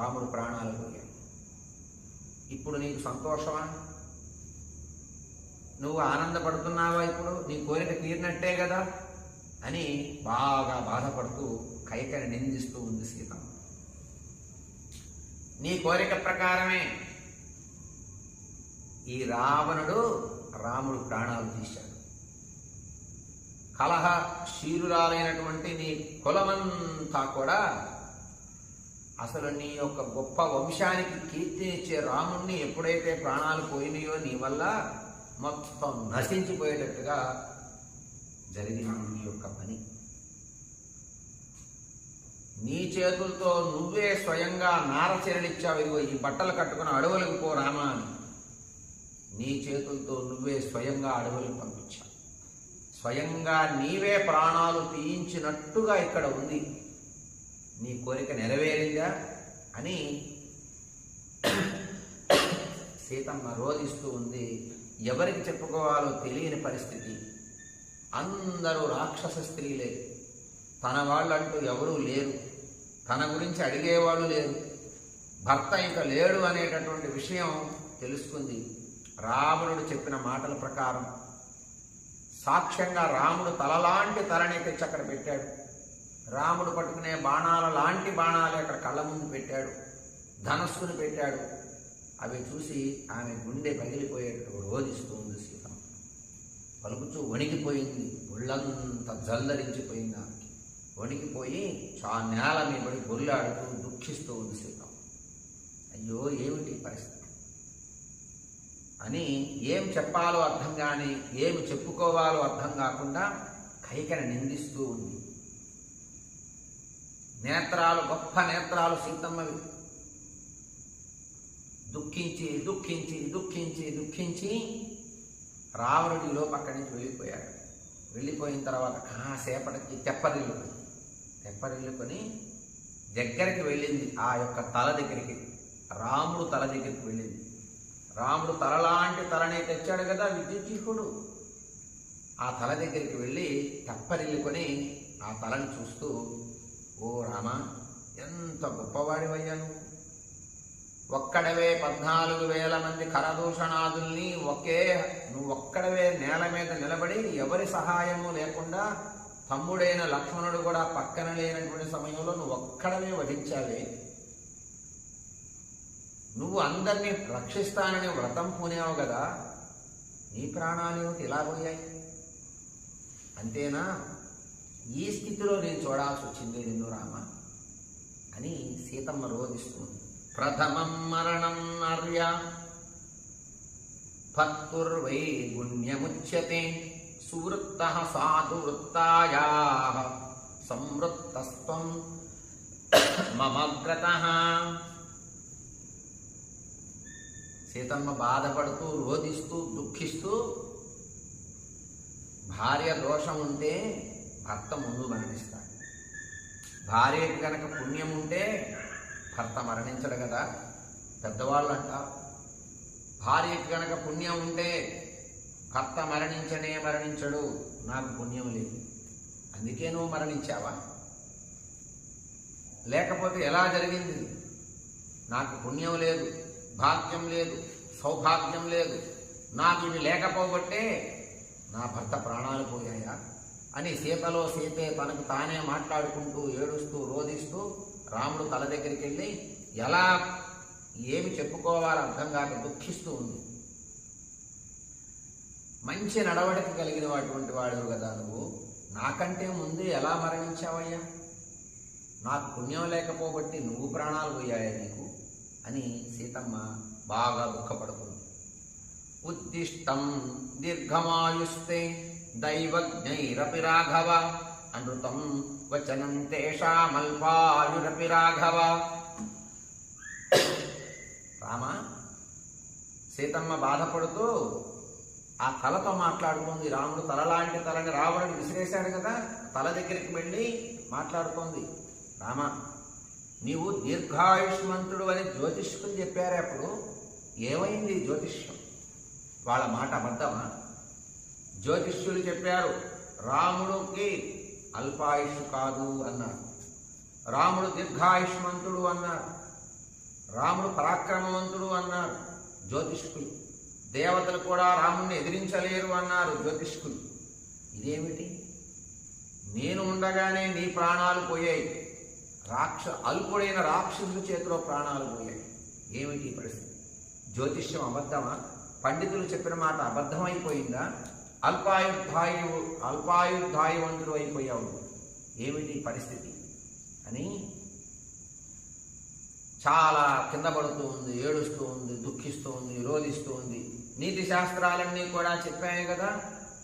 రాముడు ప్రాణాలు పోయాడు ఇప్పుడు నీకు సంతోషమా? నువ్వు ఆనందపడుతున్నావా ఇప్పుడు? నీ కోరిక తీరినట్టే కదా? అని బాగా బాధపడుతూ కైకని నిందిస్తూ ఉంది సీత. నీ కోరిక ప్రకారమే ఈ రావణుడు రాముడు ప్రాణాలు తీశాడు. కలహ శీలురాలైనటువంటి నీ కులమంతా కూడా అసలు నీ యొక్క గొప్ప వంశానికి కీర్తినిచ్చే రాముణ్ణి ఎప్పుడైతే ప్రాణాలు పోయినాయో నీ వల్ల మొత్తం నశించిపోయేటట్టుగా జరిగింది నీ యొక్క పని. నీ చేతులతో నువ్వే స్వయంగా నారచీరలిచ్చావు ఇదిగో ఈ బట్టలు కట్టుకుని అడవులకు పో రామా అని. నీ చేతులతో నువ్వే స్వయంగా అడవులకు పంపించావు. స్వయంగా నీవే ప్రాణాలు తీయించినట్టుగా ఇక్కడ ఉంది. నీ కోరిక నెరవేరిందా అని సీతమ్మ రోధిస్తూ ఉంది. ఎవరికి చెప్పుకోవాలో తెలియని పరిస్థితి. అందరూ రాక్షస స్త్రీలే. తన వాళ్ళంటూ ఎవరూ లేరు. తన గురించి అడిగేవాళ్ళు లేరు. భర్త ఇంకా లేడు అనేటటువంటి విషయం తెలుసుకుంది రావణుడు చెప్పిన మాటల ప్రకారం సాక్ష్యంగా రాముడు తలలాంటి తలనైతే తెచ్చి అక్కడ పెట్టాడు. రాముడు పట్టుకునే బాణాల లాంటి బాణాలు అక్కడ కళ్ళ ముందు పెట్టాడు. ధనస్సును పెట్టాడు. అవి చూసి ఆమె గుండె పగిలిపోయేటట్టు రోధిస్తూ ఉంది సీతమ్మ. పలుకుచూ వణికిపోయింది. ఒళ్ళంతా జల్లరించిపోయింది ఆమెకి. వణికిపోయి చా నేల మీద పడి బొల్లాడుతూ దుఃఖిస్తూ ఉంది సీతమ్మ. అయ్యో ఏమిటి పరిస్థితి? అని ఏం చెప్పాలో అర్థం కానీ ఏమి చెప్పుకోవాలో అర్థం కాకుండా కైకని నిందిస్తూ ఉంది. నేత్రాలు గొప్ప నేత్రాలు సీతమ్మవి. దుఃఖించి దుఃఖించి దుఃఖించి దుఃఖించి రావణుడిలో అక్కడి నుంచి వెళ్ళిపోయాడు. వెళ్ళిపోయిన తర్వాత కాసేపటికి తెప్పరిల్లుకొని తెప్పరిల్లుకొని దగ్గరికి వెళ్ళింది. ఆ యొక్క తల దగ్గరికి రాముడు తల దగ్గరికి వెళ్ళింది. రాముడు తలలాంటి తలనే తెచ్చాడు కదా విద్యుజ్జీకుడు ఆ తల దగ్గరికి వెళ్ళి తెప్పరిల్లుకొని ఆ తలని చూస్తూ ఓ రామ ఎంత గొప్పవాడివయ్యా నువ్వు ఒక్కడవే పద్నాలుగు వేల మంది కరదూషణాదుల్ని ఒకే నువ్వు ఒక్కడవే నేల మీద నిలబడి ఎవరి సహాయము లేకుండా తమ్ముడైన లక్ష్మణుడు కూడా పక్కన లేనటువంటి సమయంలో నువ్వు ఒక్కడవే వధించావే. నువ్వు అందరినీ రక్షిస్తానని వ్రతం పూనేవు కదా నీ ప్రాణాలు ఇలా పోయాయి? అంతేనా? ఈ స్థితిలో నేను చూడాల్సి వచ్చింది నిన్ను రామ అని సీతమ్మ రోధిస్తుంది. ప్రథమం మరణం నర్య. భక్తుర్వై గుణ్యముచ్యతే సువృత్త సాధువృత్తాయా. సంవృత్తస్వం మమగ్రత. సీతమ్మ బాధపడుతూ రోధిస్తూ దుఃఖిస్తూ భార్య దోషం ఉంటే భర్త ముందు మరణిస్తాడు. భార్యకి కనుక పుణ్యం ఉంటే భర్త మరణించడు కదా. పెద్దవాళ్ళు అంటారు భార్యకి కనుక పుణ్యం ఉంటే భర్త మరణించనే మరణించడు. నాకు పుణ్యం లేదు. అందుకే నువ్వు మరణించావా? లేకపోతే ఎలా జరిగింది? నాకు పుణ్యం లేదు భాగ్యం లేదు సౌభాగ్యం లేదు. నాకు ఇవి లేకపోబట్టే నా భర్త ప్రాణాలు పోయాయా? అని సీతలో సీతే తనకు తానే మాట్లాడుకుంటూ ఏడుస్తూ రోధిస్తూ రాముడు తల దగ్గరికి వెళ్ళి ఎలా ఏమి చెప్పుకోవాలో అర్థం కాక దుఃఖిస్తూ ఉంది. మంచి నడవడిక కలిగిన అటువంటి వాడు కదా నువ్వు? నాకంటే ముందే ఎలా మరణించావయ్యా? నాకు పుణ్యం లేకపోబట్టి నువ్వు ప్రాణాలు పోయాయా నీకు? అని సీతమ్మ బాగా దుఃఖపడుతుంది. ఉద్దిష్టం దీర్ఘమాయుస్తే దైవజ్ఞైరపి రాఘవ అనృతం వచనం తేషామల్పాయురపి రాఘవ రామ సీతమ్మ బాధపడుతూ ఆ తలతో మాట్లాడుకుంది రాముడు తలలాంటి తలని రావణుడు విసిరేశాడు కదా తల దగ్గరికి వెళ్ళి మాట్లాడుతోంది. రామ నీవు దీర్ఘాయుష్మంతుడు అని జ్యోతిష్కులు చెప్పారు అప్పుడు. ఏమైంది జ్యోతిష్యం? వాళ్ళ మాట అబద్ధమా? జ్యోతిష్యులు చెప్పారు రాముడికి అల్పాయుష్ కాదు అన్నారు. రాముడు దీర్ఘాయుష్మంతుడు అన్నారు. రాముడు పరాక్రమవంతుడు అన్నారు జ్యోతిష్కులు. దేవతలు కూడా రాముణ్ణి ఎదిరించలేరు అన్నారు జ్యోతిష్కులు. ఇదేమిటి? నేను ఉండగానే నీ ప్రాణాలు పోయాయి. రాక్ష అల్పుడైన రాక్షసుల చేతిలో ప్రాణాలు పోయాయి. ఏమిటి పరిస్థితి? జ్యోతిష్యం అబద్ధమా? పండితులు చెప్పిన మాట అబద్ధమైపోయిందా? అల్పాయుద్ధాయు అల్పాయుద్ధాయువంతుడు అయిపోయావు ఏమిటి పరిస్థితి? అని చాలా కింద పడుతూ ఉంది ఏడుస్తూ ఉంది దుఃఖిస్తూ ఉంది రోధిస్తూ ఉంది. నీతి శాస్త్రాలన్నీ కూడా చెప్పాయి కదా?